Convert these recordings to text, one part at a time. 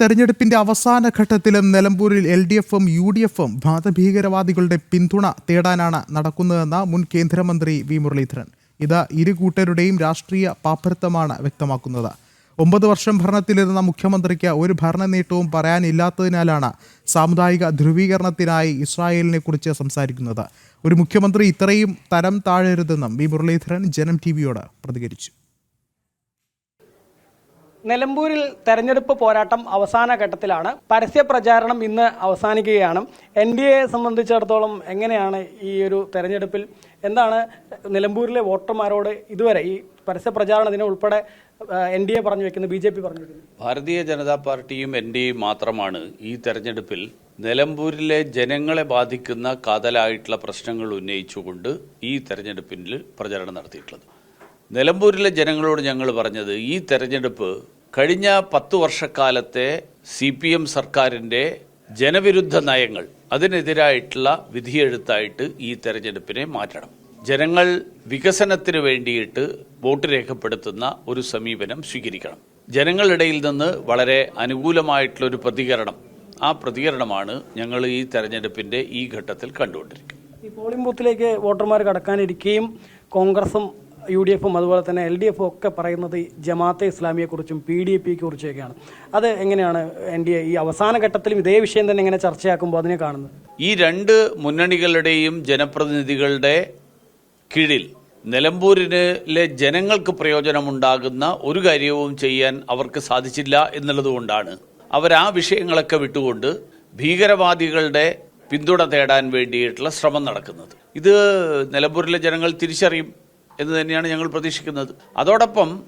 തെരഞ്ഞെടുപ്പിന്റെ അവസാന ഘട്ടത്തിലും നിലമ്പൂരിൽ എൽ ഡി എഫും യു ഡി എഫും മതഭീകരവാദികളുടെ പിന്തുണ തേടാനാണ് നടക്കുന്നതെന്ന് മുൻ കേന്ദ്രമന്ത്രി വി മുരളീധരൻ. ഇത് ഇരു കൂട്ടരുടെയും രാഷ്ട്രീയ പാപ്പരത്വമാണ് വ്യക്തമാക്കുന്നത്. ഒമ്പത് വർഷം ഭരണത്തിലിരുന്ന മുഖ്യമന്ത്രിക്ക് ഒരു ഭരണ നേട്ടവും പറയാനില്ലാത്തതിനാലാണ് സാമുദായിക ധ്രുവീകരണത്തിനായി ഇസ്രായേലിനെ കുറിച്ച് സംസാരിക്കുന്നത്. ഒരു മുഖ്യമന്ത്രി ഇത്രയും തരം താഴരുതെന്നും വി മുരളീധരൻ ജനം ടി പ്രതികരിച്ചു. നിലമ്പൂരിൽ തെരഞ്ഞെടുപ്പ് പോരാട്ടം അവസാന ഘട്ടത്തിലാണ്. പരസ്യ പ്രചാരണം ഇന്ന് അവസാനിക്കുകയാണ്. എൻ ഡി എയെ സംബന്ധിച്ചിടത്തോളം എങ്ങനെയാണ് ഈ ഒരു തെരഞ്ഞെടുപ്പിൽ? എന്താണ് നിലമ്പൂരിലെ വോട്ടർമാരോട് ഇതുവരെ ഈ പരസ്യ പ്രചാരണത്തിന് ഉൾപ്പെടെ എൻ ഡി എ പറഞ്ഞു വെക്കുന്നത് ബി ജെ പി പറഞ്ഞു വെക്കുന്നത്? ഭാരതീയ ജനതാ പാർട്ടിയും എൻ ഡി എയും മാത്രമാണ് ഈ തെരഞ്ഞെടുപ്പിൽ നിലമ്പൂരിലെ ജനങ്ങളെ ബാധിക്കുന്ന കാതലായിട്ടുള്ള പ്രശ്നങ്ങൾ ഉന്നയിച്ചുകൊണ്ട് ഈ തെരഞ്ഞെടുപ്പിൽ പ്രചാരണം നടത്തിയിട്ടുള്ളത്. നിലമ്പൂരിലെ ജനങ്ങളോട് ഞങ്ങൾ പറഞ്ഞത് ഈ തെരഞ്ഞെടുപ്പ് കഴിഞ്ഞ പത്ത് വർഷക്കാലത്തെ സി പി എം സർക്കാരിന്റെ ജനവിരുദ്ധ നയങ്ങൾ അതിനെതിരായിട്ടുള്ള വിധിയെഴുത്തായിട്ട് ഈ തെരഞ്ഞെടുപ്പിനെ മാറ്റണം. ജനങ്ങൾ വികസനത്തിന് വേണ്ടിയിട്ട് വോട്ട് രേഖപ്പെടുത്തുന്ന ഒരു സമീപനം സ്വീകരിക്കണം. ജനങ്ങളിടയിൽ നിന്ന് വളരെ അനുകൂലമായിട്ടുള്ളൊരു പ്രതികരണം. ആ പ്രതികരണമാണ് ഞങ്ങൾ ഈ തെരഞ്ഞെടുപ്പിന്റെ ഈ ഘട്ടത്തിൽ കണ്ടുകൊണ്ടിരിക്കുന്നത്. ഈ പോളിംഗ് ബൂത്തിലേക്ക് വോട്ടർമാർ കടക്കാനിരിക്കുകയും കോൺഗ്രസും യു ഡി എഫും അതുപോലെ തന്നെ എൽ ഡി എഫും ഒക്കെ പറയുന്നത് ജമാഅത്തെ ഇസ്ലാമിയെക്കുറിച്ചും പി ഡി പിയെ കുറിച്ചൊക്കെയാണ് അത് എങ്ങനെയാണ് എൻ ഡി എ ഈ അവസാന ഘട്ടത്തിലും ഇതേ വിഷയം തന്നെ ഇങ്ങനെ ചർച്ചയാക്കുമ്പോൾ അതിനെ കാണുന്നത്? ഈ രണ്ട് മുന്നണികളുടെയും ജനപ്രതിനിധികളുടെ കീഴിൽ നിലമ്പൂരിലെ ജനങ്ങൾക്ക് പ്രയോജനമുണ്ടാകുന്ന ഒരു കാര്യവും ചെയ്യാൻ അവർക്ക് സാധിച്ചില്ല എന്നുള്ളതുകൊണ്ടാണ് അവർ ആ വിഷയങ്ങളൊക്കെ വിട്ടുകൊണ്ട് ഭീകരവാദികളുടെ പിന്തുണ തേടാൻ വേണ്ടിയിട്ടുള്ള ശ്രമം നടക്കുന്നത്. ഇത് നിലമ്പൂരിലെ ജനങ്ങൾ തിരിച്ചറിയും. എന്ന് തന്നെയാണ് ഞങ്ങൾ പ്രതീക്ഷിക്കുന്നത്. അതോടൊപ്പം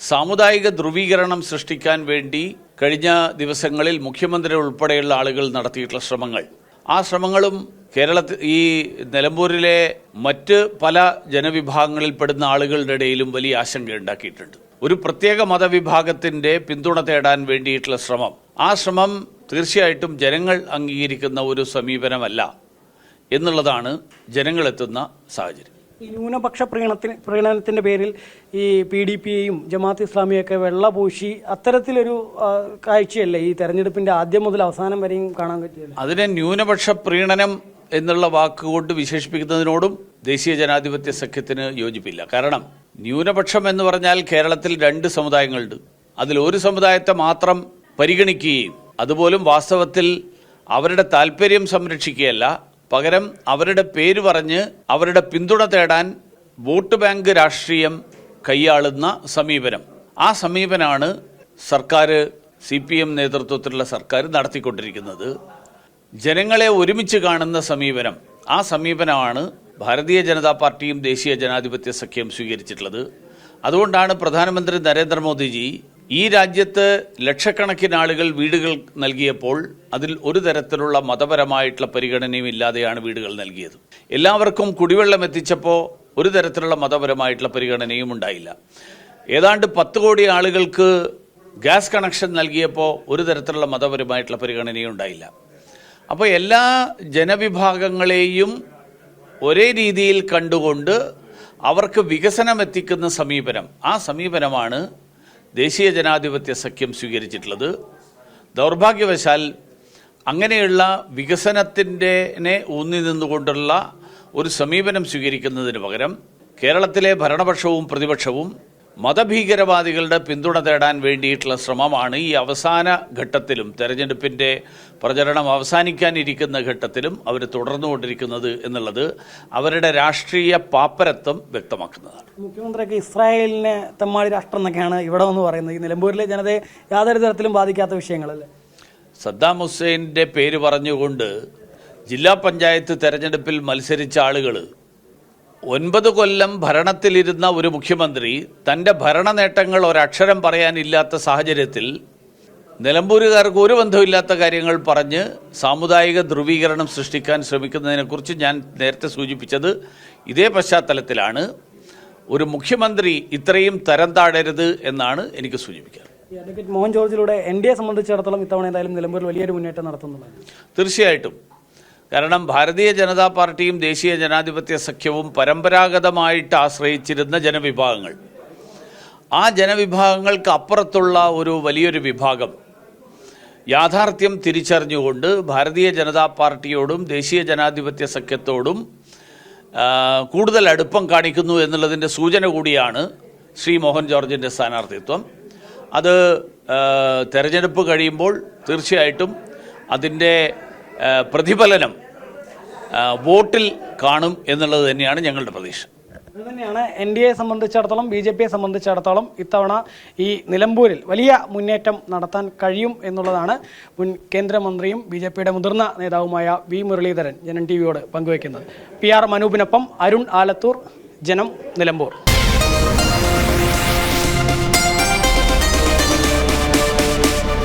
സാമുദായിക ധ്രുവീകരണം സൃഷ്ടിക്കാൻ വേണ്ടി കഴിഞ്ഞ ദിവസങ്ങളിൽ മുഖ്യമന്ത്രി ഉൾപ്പെടെയുള്ള ആളുകൾ നടത്തിയിട്ടുള്ള ശ്രമങ്ങൾ. ആ ശ്രമങ്ങളും കേരളത്തിൽ ഈ നിലമ്പൂരിലെ മറ്റ് പല ജനവിഭാഗങ്ങളിൽപ്പെടുന്ന ആളുകളുടെ ഇടയിലും വലിയ ആശങ്ക ഉണ്ടാക്കിയിട്ടുണ്ട്. ഒരു പ്രത്യേക മതവിഭാഗത്തിന്റെ പിന്തുണ തേടാൻ വേണ്ടിയിട്ടുള്ള ശ്രമം. ആ ശ്രമം തീർച്ചയായിട്ടും ജനങ്ങൾ അംഗീകരിക്കുന്ന ഒരു സമീപനമല്ല എന്നുള്ളതാണ് ജനങ്ങളെത്തുന്ന സാഹചര്യം. ന്യൂനപക്ഷ പ്രീണത്തിന് പ്രീണനത്തിന്റെ പേരിൽ ഈ പി ഡി പിയെയും ജമാഅത്ത് ഇസ്ലാമിയൊക്കെ വെള്ളപൂശി അത്തരത്തിലൊരു കാഴ്ചയല്ലേ ഈ തെരഞ്ഞെടുപ്പിന്റെ ആദ്യം മുതൽ അവസാനം വരെയും കാണാൻ പറ്റിയത് അതിനെ ന്യൂനപക്ഷ പ്രീണനം എന്നുള്ള വാക്കുകൊണ്ട് വിശേഷിപ്പിക്കുന്നതിനോടും ദേശീയ ജനാധിപത്യ സഖ്യത്തിന് യോജിപ്പില്ല. കാരണം ന്യൂനപക്ഷം എന്ന് പറഞ്ഞാൽ കേരളത്തിൽ രണ്ട് സമുദായങ്ങളുണ്ട്. അതിൽ ഒരു സമുദായത്തെ മാത്രം പരിഗണിക്കുകയും അതുപോലും വാസ്തവത്തിൽ അവരുടെ താല്പര്യം സംരക്ഷിക്കുകയല്ല പകരം അവരുടെ പേര് പറഞ്ഞ് അവരുടെ പിന്തുണ തേടാൻ വോട്ട് ബാങ്ക് രാഷ്ട്രീയം കൈയാളുന്ന സമീപനം. ആ സമീപനമാണ് സർക്കാർ സി പി എം നേതൃത്വത്തിലുള്ള സർക്കാർ നടത്തിക്കൊണ്ടിരിക്കുന്നത്. ജനങ്ങളെ ഒരുമിച്ച് കാണുന്ന സമീപനം. ആ സമീപനമാണ് ഭാരതീയ ജനതാ പാർട്ടിയും ദേശീയ ജനാധിപത്യ സഖ്യം സ്വീകരിച്ചിട്ടുള്ളത്. അതുകൊണ്ടാണ് പ്രധാനമന്ത്രി നരേന്ദ്രമോദിജി ഈ രാജ്യത്ത് ലക്ഷക്കണക്കിന് ആളുകൾ വീടുകൾ നൽകിയപ്പോൾ അതിൽ ഒരു തരത്തിലുള്ള മതപരമായിട്ടുള്ള പരിഗണനയും ഇല്ലാതെയാണ് വീടുകൾ നൽകിയത്. എല്ലാവർക്കും കുടിവെള്ളം എത്തിച്ചപ്പോൾ ഒരു തരത്തിലുള്ള മതപരമായിട്ടുള്ള പരിഗണനയും ഉണ്ടായില്ല. ഏതാണ്ട് പത്ത് കോടി ആളുകൾക്ക് ഗ്യാസ് കണക്ഷൻ നൽകിയപ്പോൾ ഒരു തരത്തിലുള്ള മതപരമായിട്ടുള്ള പരിഗണനയും ഉണ്ടായില്ല. അപ്പോൾ എല്ലാ ജനവിഭാഗങ്ങളെയും ഒരേ രീതിയിൽ കണ്ടുകൊണ്ട് അവർക്ക് വികസനം എത്തിക്കുന്ന സമീപനം ആ സമീപനമാണ് ദേശീയ ജനാധിപത്യ സഖ്യം സ്വീകരിച്ചിട്ടുള്ളത് ദൗർഭാഗ്യവശാൽ അങ്ങനെയുള്ള വികസനത്തിന്റെ ഊന്നി നിന്നുകൊണ്ടുള്ള ഒരു സമീപനം സ്വീകരിക്കുന്നതിന് പകരം കേരളത്തിലെ ഭരണപക്ഷവും പ്രതിപക്ഷവും മതഭീകരവാദികളുടെ പിന്തുണ തേടാൻ വേണ്ടിയിട്ടുള്ള ശ്രമമാണ് ഈ അവസാന ഘട്ടത്തിലും തെരഞ്ഞെടുപ്പിന്റെ പ്രചരണം അവസാനിക്കാനിരിക്കുന്ന ഘട്ടത്തിലും അവർ തുടർന്നുകൊണ്ടിരിക്കുന്നത് എന്നുള്ളത് അവരുടെ രാഷ്ട്രീയ പാപ്പരത്വം വ്യക്തമാക്കുന്നതാണ്. മുഖ്യമന്ത്രിയൊക്കെ ഇസ്രായേലിനെ തെമ്മാടി രാഷ്ട്രം എന്നൊക്കെയാണ് ഇവിടെ വന്ന് പറയുന്നത്. ഈ നിലമ്പൂരിലെ ജനതയെ യാതൊരു തരത്തിലും ബാധിക്കാത്ത വിഷയങ്ങളല്ലേ? സദ്ദാം ഹുസൈന്റെ പേര് പറഞ്ഞുകൊണ്ട് ജില്ലാ പഞ്ചായത്ത് തെരഞ്ഞെടുപ്പിൽ മത്സരിച്ച ആളുകൾ ഒൻപത് കൊല്ലം ഭരണത്തിലിരുന്ന ഒരു മുഖ്യമന്ത്രി തന്റെ ഭരണ നേട്ടങ്ങൾ ഒരക്ഷരം പറയാനില്ലാത്ത സാഹചര്യത്തിൽ നിലമ്പൂരുകാർക്ക് ഒരു ബന്ധമില്ലാത്ത കാര്യങ്ങൾ പറഞ്ഞ് സാമുദായിക ധ്രുവീകരണം സൃഷ്ടിക്കാൻ ശ്രമിക്കുന്നതിനെക്കുറിച്ച് ഞാൻ നേരത്തെ സൂചിപ്പിച്ചത് ഇതേ പശ്ചാത്തലത്തിലാണ്. ഒരു മുഖ്യമന്ത്രി ഇത്രയും തരം താഴരുത് എന്നാണ് എനിക്ക് സൂചിപ്പിക്കാൻ മോഹൻ ജോർജിലൂടെ എൻ ഡി എ സംബന്ധിച്ചിടത്തോളം ഇത്തവണ എന്തായാലും നിലമ്പൂരിൽ വലിയൊരു മുന്നേറ്റം നടത്തുന്നുണ്ട്. തീർച്ചയായിട്ടും. കാരണം ഭാരതീയ ജനതാ പാർട്ടിയും ദേശീയ ജനാധിപത്യ സഖ്യവും പരമ്പരാഗതമായിട്ട് ആശ്രയിച്ചിരുന്ന ജനവിഭാഗങ്ങൾ. ആ ജനവിഭാഗങ്ങൾക്ക് അപ്പുറത്തുള്ള ഒരു വലിയൊരു വിഭാഗം യാഥാർത്ഥ്യം തിരിച്ചറിഞ്ഞുകൊണ്ട് ഭാരതീയ ജനതാ പാർട്ടിയോടും ദേശീയ ജനാധിപത്യ സഖ്യത്തോടും കൂടുതൽ അടുപ്പം കാണിക്കുന്നു എന്നുള്ളതിന്റെ സൂചന കൂടിയാണ് ശ്രീ മോഹൻ ജോർജിന്റെ സ്ഥാനാർത്ഥിത്വം. അത് തെരഞ്ഞെടുപ്പ് കഴിയുമ്പോൾ തീർച്ചയായിട്ടും അതിന്റെ പ്രതിഫലനം വോട്ടിൽ കാണും എന്നുള്ളത് തന്നെയാണ് ഞങ്ങളുടെ പ്രതീക്ഷ. തന്നെയാണ് എൻ ഡി എ സംബന്ധിച്ചിടത്തോളം ബി ജെ പിയെ സംബന്ധിച്ചിടത്തോളം ഇത്തവണ ഈ നിലമ്പൂരിൽ വലിയ മുന്നേറ്റം നടത്താൻ കഴിയും എന്നുള്ളതാണ് മുൻ കേന്ദ്രമന്ത്രിയും ബി ജെ പിയുടെ മുതിർന്ന നേതാവുമായ വി മുരളീധരൻ ജനൻ ടി വിയോട് പങ്കുവയ്ക്കുന്നത്. പി ആർ മനൂപിനൊപ്പം അരുൺ ആലത്തൂർ ജനം നിലമ്പൂർ.